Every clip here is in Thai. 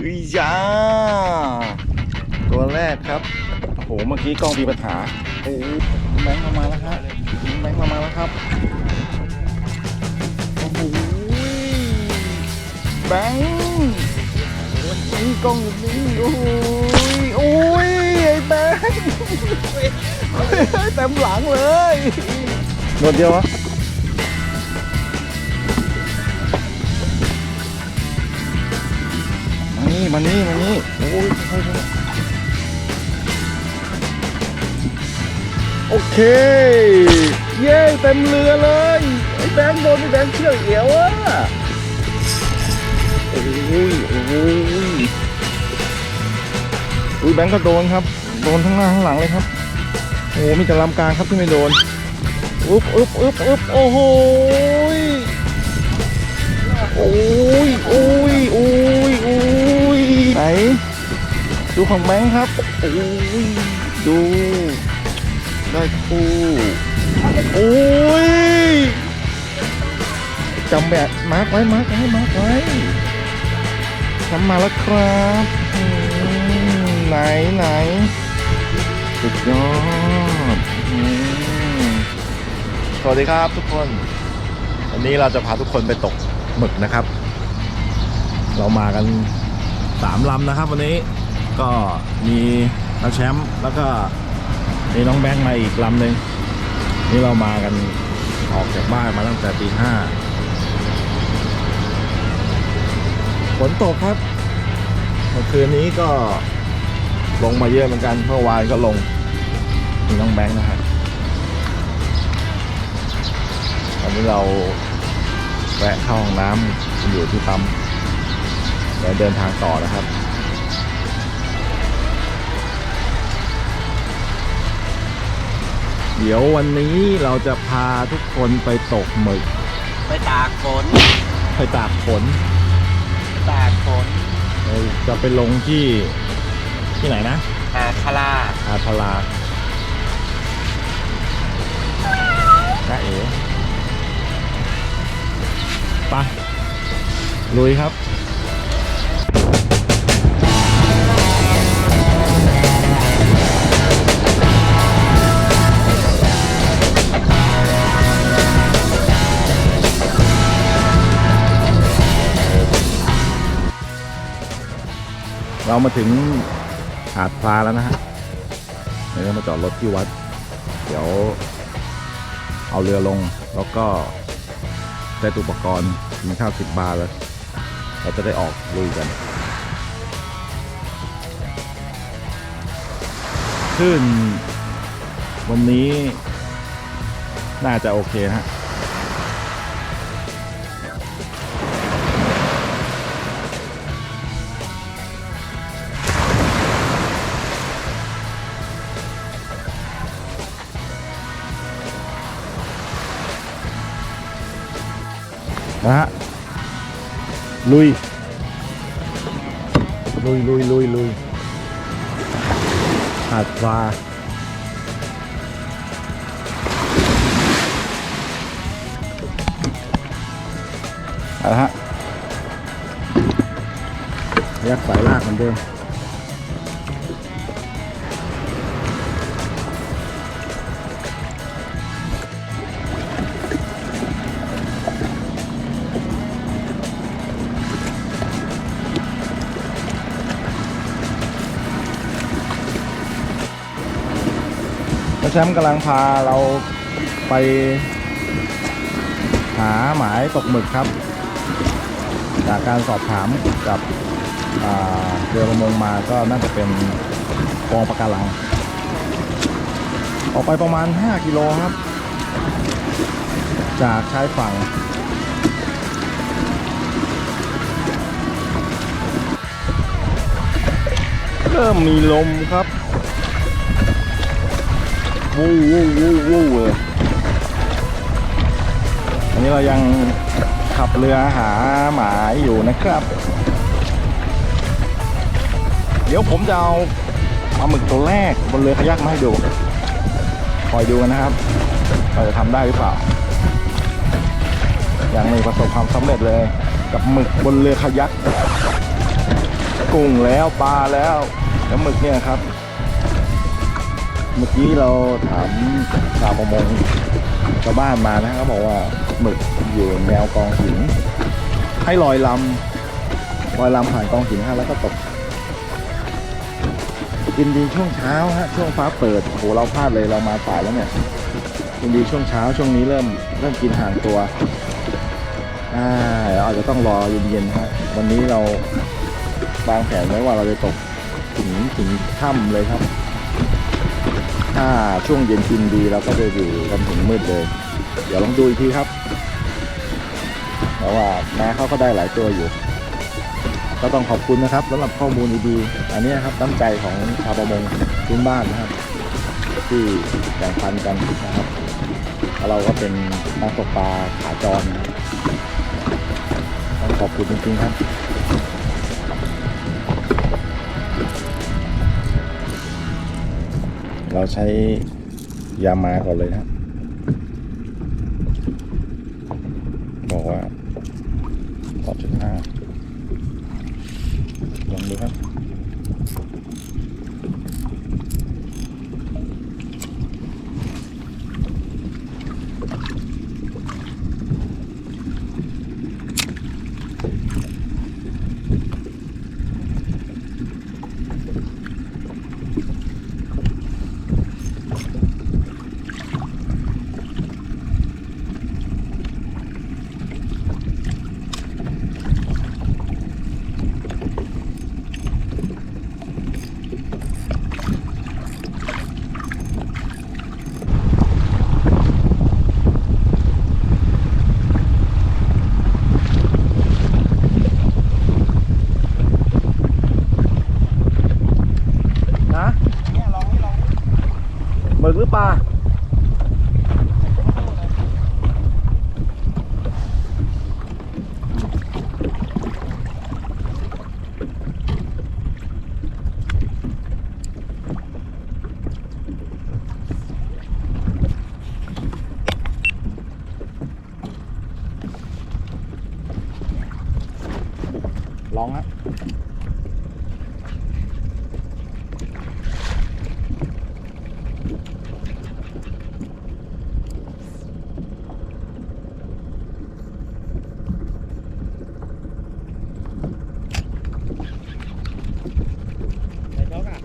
อุ้ยจ้าตัวแรกครับ โอ้โห เมื่อกี้กล้องมีปัญหาโอ้โหแบงค์เข้ามาแล้วครับแบงค์เข้ามาแล้วครับ โอ้โหแบงค์นี่กล้องอยู่นี่โอ้ยโอ้ยไอ้แบงค์เต็มหลังเลย โดดเดียววะ นี่มานี่มานี่โอ้ยโอเค เย้เต็มเรือเลยไอ้แบงค์โดนไอ้แบงค์เชือกเอียวอะโอ้ยโอ้ยอุ้ยแบงค์ก็โดนครับ โดนทั้งหน้าทั้งหลังเลยครับ โอ้มีแต่ลำกลางครับที่ไม่โดนอึ๊บอึ๊บอึ๊บอึ๊บโอ้โหโอ้ยโอ้ยโอ้ยโอ้ย ไหน ดูของแบงค์ครับโอ้ยดู ได้คู่โอ้ยจำแบบมาร์กไว้มาร์กไว้มาร์กไว้ทำมาแล้วครับไหนไหนสุดยอดอืมสวัสดีครับทุกคน วันนี้เราจะพาทุกคนไปตกหมึกนะครับ เรามากัน สามลำนะครับ วันนี้ก็มีนาแชมป์แล้วก็มีน้องแบงค์มาอีกลำหนึ่งนี่เรามากันออกจากบ้านมาตั้งแต่ตีห้าฝนตกครับเมื่อคืนนี้ก็ลงมาเยอะเหมือนกันเมื่อวานก็ลงมีน้องแบงค์นะครับวันนี้เราแวะเข้าห้องน้ำอยู่ที่ปั๊ม เดี๋ยวเดินทางต่อนะครับ เดี๋ยววันนี้เราจะพาทุกคนไปตกหมึก ไปตากฝนไปตากฝนตากฝนเราจะไปลงที่ที่ไหนนะหาคาราอาพลาจ้าเอ๋ไปลุยครับ เรามาถึงหาดพลาแล้วนะฮะเดี๋ยวมาจอดรถที่วัด เดี๋ยวเอาเรือลงแล้วก็เซตอุปกรณ์กินข้าวสิบบาทแล้วเราจะได้ออกลุยกันขึ้นวันนี้น่าจะโอเคฮนะ ลุย ลุยลุยลุยลุยหาดปลาเอาละฮะยักสายลากเหมือนเดิม แชมป์กำลังพาเราไปหาหมายตกหมึกครับ จากการสอบถามกับเรือประมงมาก็น่าจะเป็นกองปะการัง ออกไปประมาณ 5 กิโลครับ จากชายฝั่ง เริ่มมีลมครับ วู้วู้วู้วู้เลยอันนี้เรายังขับเรือหาหมายอยู่นะครับ เดี๋ยวผมจะเอาปลาหมึกตัวแรกบนเรือขยักมาให้ดูคอยดูกันนะครับเราจะทำได้หรือเปล่า ยังไม่ประสบความสำเร็จเลย กับหมึกบนเรือขยักโกกุ้งแล้วปลาแล้วแล้วหมึกเนี่ยครับ เมื่อกี้เราถามชาวประมงชาวบ้านมานะเขาบอกว่าหมึกอยู่แนวกองหิน ให้ลอยลำลอยลำผ่านกองหินฮะแล้วก็ตกกินดีช่วงเช้าฮะช่วงฟ้าเปิดโหเราพลาดเลยเรามาสายแล้วเนี่ยกินดีช่วงเช้าช่วงนี้เริ่มเริ่มกินห่างตัวอ่าเราอาจจะต้องรอเย็นๆฮะวันนี้เราวางแผนไว้ว่าเราจะตกถึงถึงค่ำเลยครับ ถ้าช่วงเย็นกินดีเราก็จะอยู่กันถึงมืดเลย เดี๋ยวลองดูอีกทีครับแต่ว่าแม้เขาก็ได้หลายตัวอยู่ ก็ต้องขอบคุณนะครับสำหรับข้อมูลดีๆอันนี้ครับน้ำใจของชาวประมงพื้นบ้านนะครับ ที่แบ่งปันกันนะครับแล้วเราก็เป็นนักตกปลาขาจรต้องขอบคุณจริงๆครับ เราใช้ยามาก่อนเลยนะครับบอกว่า2.5 ลองดูครับ นะ เนี่ยลองนี่ลอง หมึกหรือปลา ลองฮะ ใส่ช็อกอะ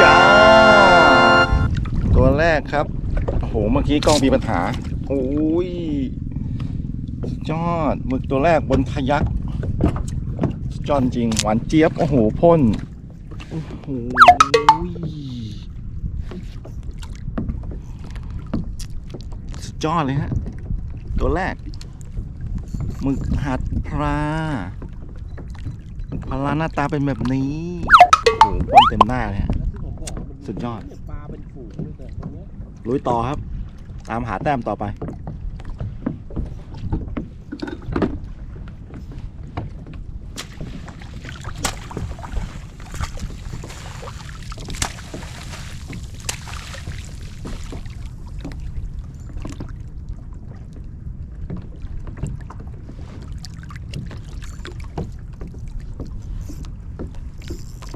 จ้าตัวแรกครับ โอ้โห เมื่อ กี้กล้องมีปัญหา โอ้ยสุดยอดหมึกตัวแรกบนพยักสุดยอดจริง หวานเจี๊ยบ โอ้โหพ่น โอ้โหสุดยอดเลยฮะ ตัวแรกหมึกหัดพราหมึกพราหน้าตาเป็นแบบนี้ โอ้โหพ่นเต็มหน้าเลยฮะแล้วที่ผมบอกว่ามันสุดยอดเนี่ยปลาเป็นฝูงเลยแต่ตรงเนี้ย ลุยต่อครับ ตามหาแต้มต่อไป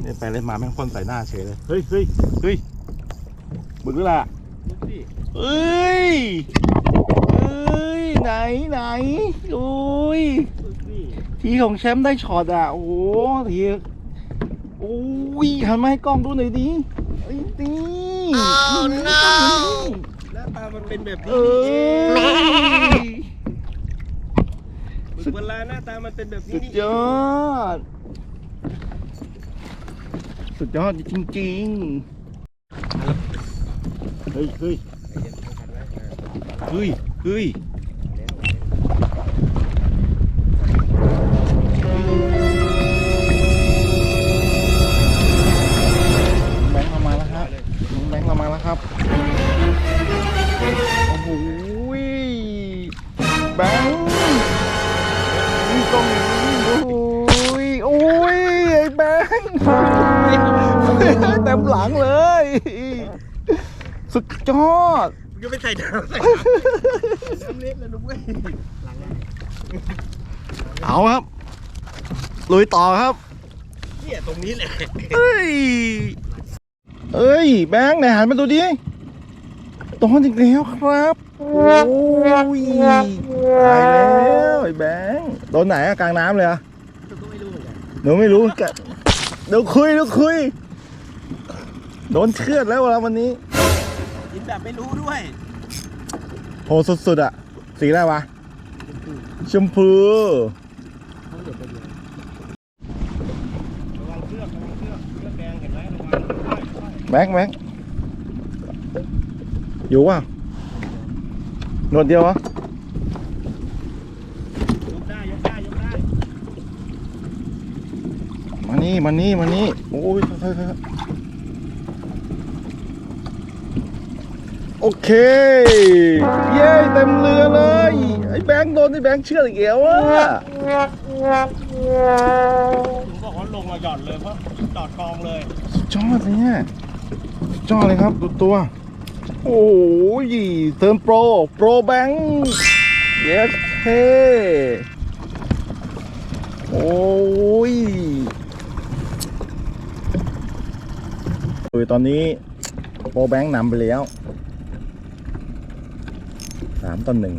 เล่นไปเล่นมาแม่งพ่นใส่หน้าเฉยเลย เฮ้ยเฮ้ยเฮ้ยบึกหรือล่ะลูกพี่ เอ้ยเอ้ย ไหนไหนโอ้ยลูกพี่ทีของแชมป์ได้ช็อตอะ โอ้โหทีโอ้ยหันมาให้กล้องดูหน่อยดิไอ้ยนี่ oh, no หน้าตามันเป็นแบบเอนี้นี่เองยหมึกเวลาหน้าตามันเป็นแบบนี้สุดนี่ยอด สุดยอดจริงๆ เฮ้ยเฮ้ย เฮ้ยเฮ้ย ไปใส่น้ำใส่น้ำเล็กเลยนุ้ยหลังเอาครับลุยต่อครับเนี่ยตรงนี้แหละเอ้ยเอ้ย แบงค์ไหนหันมาดูดิตอนอีกแล้วครับโอ้ยตายแล้วไอ้แบงค์โดนไหนอะกลางน้ำเลยอะก็ไม่รู้เหมือนกันหนูไม่รู้กะเดี๋ยวคุยเดี๋ยวคุย โดนเชือดแล้วเราวันนี้กินแบบไม่รู้ด้วยโห สุดๆอะสีอะไรวะ ชมพูเขาเดี๋ยวไปดูระวังเชือกแดงเห็นไหมระวังค่อยๆแบงค์แบงค์อยู่ว่ะหนวดเดียวเหรอยกได้ยกได้ยกได้มานี่มานี่มานี่โอ้ยค่อยๆค่อยๆ โอเค เย้เต็มเรือเลย ไอ้แบงค์โดนไอ้แบงค์เชือดอีกแล้วอะผมบอกว่าลงมาหย่อนเลยเพราะจอดกองเลยสุดยอดเลยเนี่ยสุดยอดเลยครับดูตัว โอ้ยเติมโปร โปรแบงค์เยสเท่โอ้ยโอ้ยตอนนี้โปรแบงค์นำไปแล้ว สามต่อหนึ่ง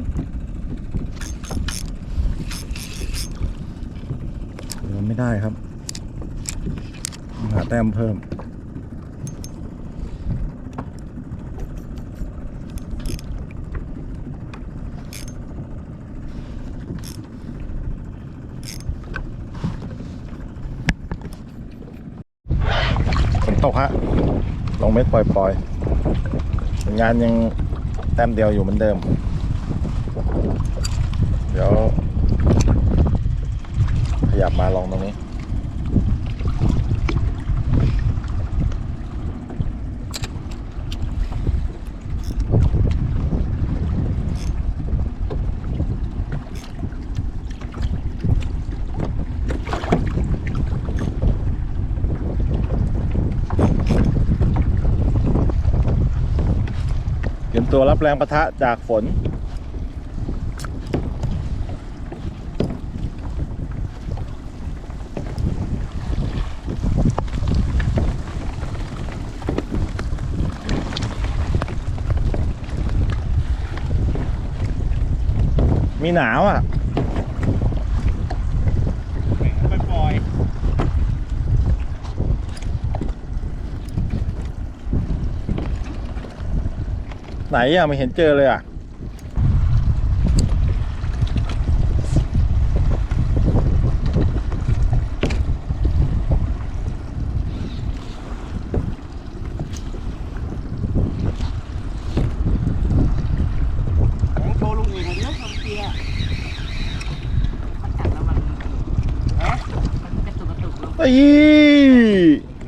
ยังไม่ได้ครับ หาแต้มเพิ่มฝนตกฮะลงเม็ดปล่อยๆงานยังแต้มเดียวอยู่เหมือนเดิม เดี๋ยว ขยั บมาลองตรงนี้ เตรียมตัวรับแรงประทะจากฝน มีหนาวอะแหมไปปล่อยไหนอะไม่เห็นเจอเลยอะ ของโชว์ลุงเอกมาเยอะทำเกียร์ จับแล้วมัน ฮะ มันกระตุกกระตุกลง ไอ้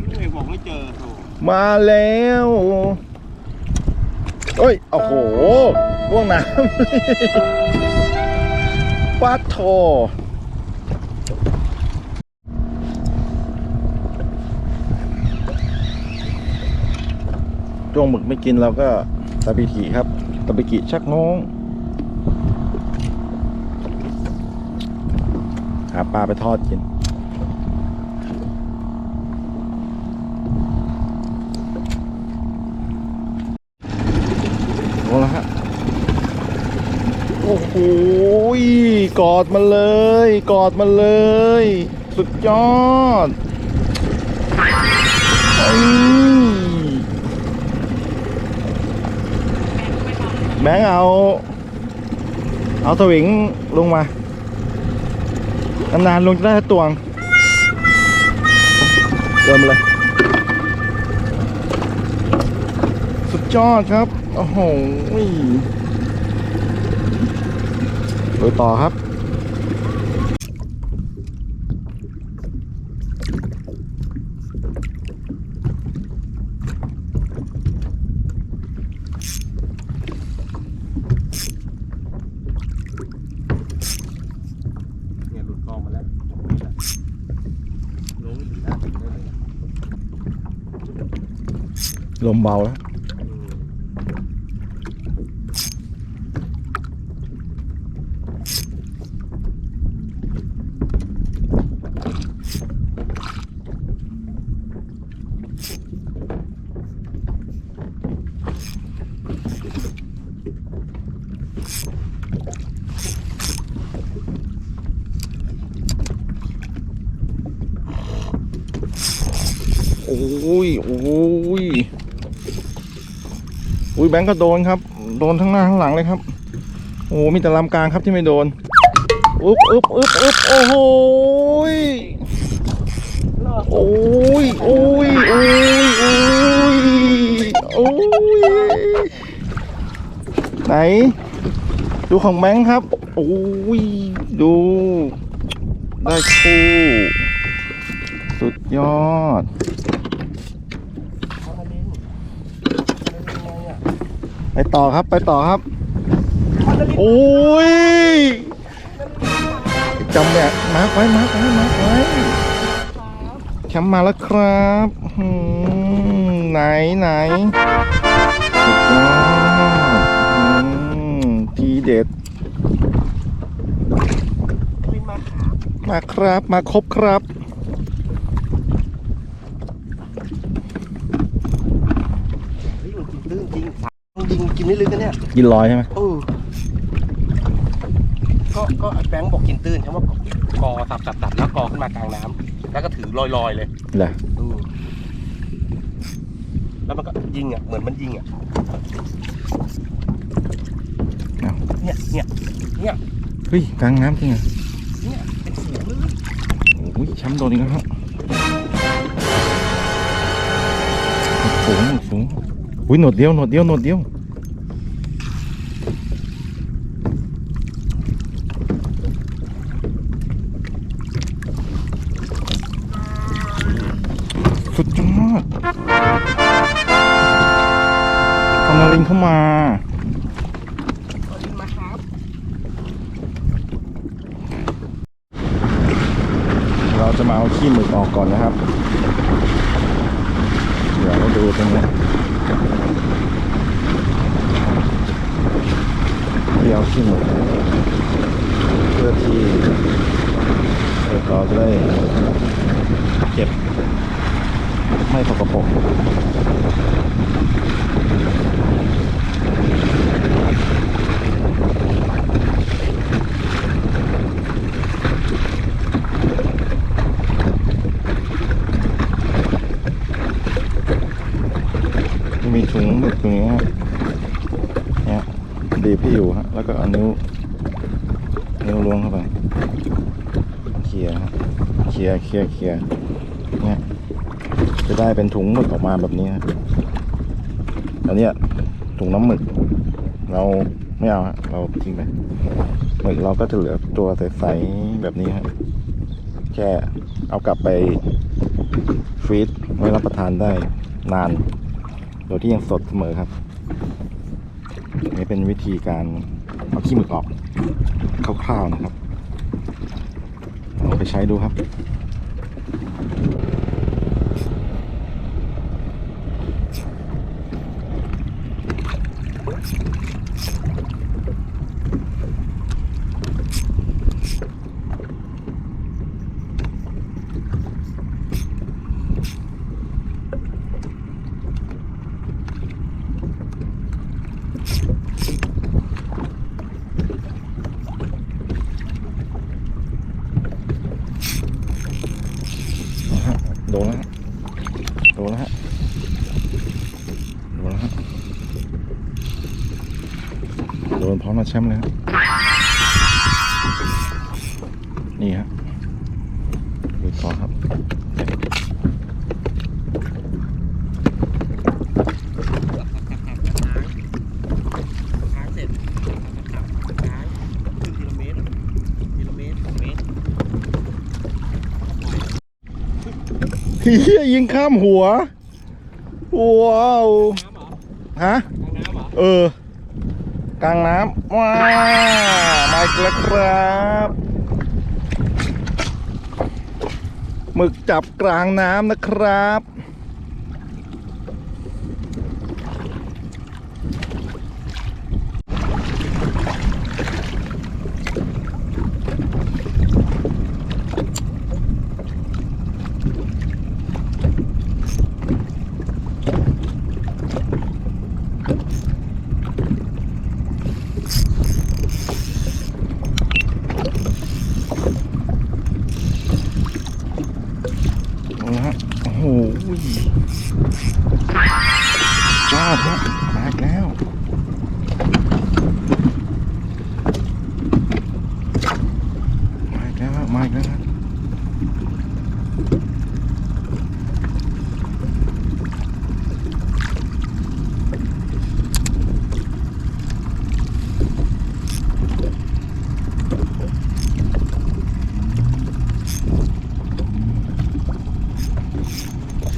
ลุงเอกบอกไม่เจอโถมาแล้วเอ้ย โอ้โหล่วงน้ำ ปัดโทจ้วงหมึกไม่กินเราก็ตะบิกิครับตะบิกิชักน้องหาปลาไปทอดกิน โอ้ละฮะโอ้โหกอดมันเลย กอดมันเลย สุดยอดอแบงเอา เอาสวิงลงมานานๆลงจะได้ตวงเดินมเลย สุดยอดครับ โอ้โหโดยต่อครับเนี่ยหลุดกองมาแล้วลมเบาแล้ว โอ้ยโอ้ยอุ้ยแบงก์ก็โดนครับ โดนทั้งหน้าทั้งหลังเลยครับ โอ้มีแต่ลำกลางครับที่ไม่โดนอึ๊บอึ๊บอึ๊บอึ๊บโอ้โหยโอ้ยโอ้ยโอ้ยโอ้ยโอ้ยไหน ดูของแบงค์ครับ โอ้ยดู ได้คู่ สุดยอด เอามาเล่นเอามาเล่นยังไงอะ ไปต่อครับไปต่อครับ โอ้ยจำเนี่ยมาร์กไว้มาร์กไว้มาร์กไว้แชมป์มาแล้วครับไหนไหนอืมทีเด็ด มาครับมาครบครับ เฮ้ยมันกินตื้นจริงสามยิง กินไม่ลึกกันเนี่ยกินลอยใช่ไหมเออก็ก็แบงค์บอกกินตื้นใช่ไหมกอสับสับสับแล้วกอขึ้นมากลางน้ำแล้วก็ถือลอยลอยๆเลยเหรอเออแล้วมันก็ยิงอะเหมือนมันยิงอะเนี่ยเนี่ยเนี่ยเฮ้ยกลางน้ำจริงเหรอเนี่ยเป็นฝูงเลยโอ้ยแชมป์โดนอีกแล้วครับสูงสูงอุ้ยหนวดเดียวหนวดเดียวหนวดเดียว ก่อนนะครับ เดี๋ยวเราดูตรงนี้เดี๋ยวขี้หมึกเพื่อที่เดี๋ยวเราจะได้เก็บไม่สกปรกมีถุงหมึกตรงนี้ฮะเนี่ยดีบพี่อยู่ฮะ แล้วก็เอานิ้วนิ้วล้วงเข้าไปเคลียเคลียเคลียเคลียเนี่ยจะได้เป็นถุงหมึกออกมาแบบนี้ฮะอันนี้ถุงน้ำหมึก เราไม่เอาฮะเราทิ้งไปหมึกเราก็จะเหลือตัวใสๆแบบนี้ฮะแค่เอากลับไปฟรีซไว้รับประทานได้นานโดยที่ยังสดเสมอครับ นี่เป็นวิธีการ เอาขี้หมึกออกคร่าวๆนะครับลองไปใช้ดูครับ นะฮะโดนแล้วฮะโดนแล้วฮะโดนแล้วฮะโดนพร้อ มป์เลยนี่ฮะดูต่อครับเฮียยิงข้ามหัว ว้าว ฮะ เออ กลางน้ำว้ามาอีกแล้วครับหมึกจับกลางน้ำนะครับ ยอดฮะมาอีกแล้ว มาอีกแล้วฮะมาอีกแล้วฮะ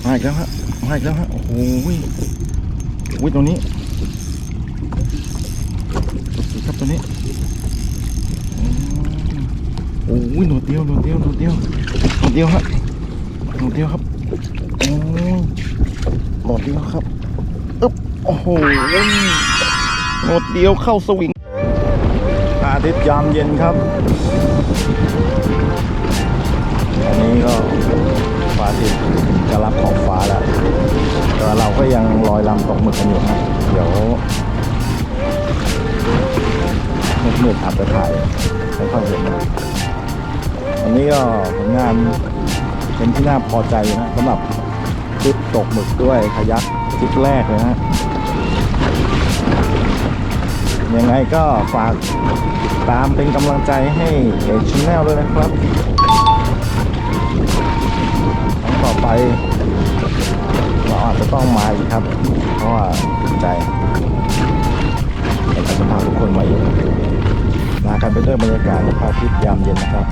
มา อีกแล้วฮะมาอีกแล้วฮะโอ้โหวิตรงนี้สุดครับตัวนี้โอ้ยหนวดเดียวหนวดเดียวหนวดเดียวหนวดเดียวฮะหนวดเดียวครับโอ้ยหนวดเดียวครับอึ๊บโอ้โหหนวดเดียวเข้าสวิงอาทิตย์ยามเย็นครับอันนี้ก็ ฟ้าทิตย์จะรับขอบฟ้าแล้วแต่เราก็ยังลอยลำตกหมึกกันอยู่ครับเดี๋ยวมืดๆทำไปถ่ายให้ค่อยเห็นนะอันนี้ก็ผลงานเป็นที่น่าพอใจนะสำหรับทริปตกหมึกด้วยขยักทริปแรกเลยนะยังไงก็ฝากติดตามเป็นกำลังใจให้เอชแนลด้วยนะครับ ไปเราอาจจะต้องมาอีกครับ เพราะว่าติดใจเราจะพาทุกคนมาอยู่มากันไปด้วยบรรยากาศพระอาทิตย์ยามเย็นนะครับ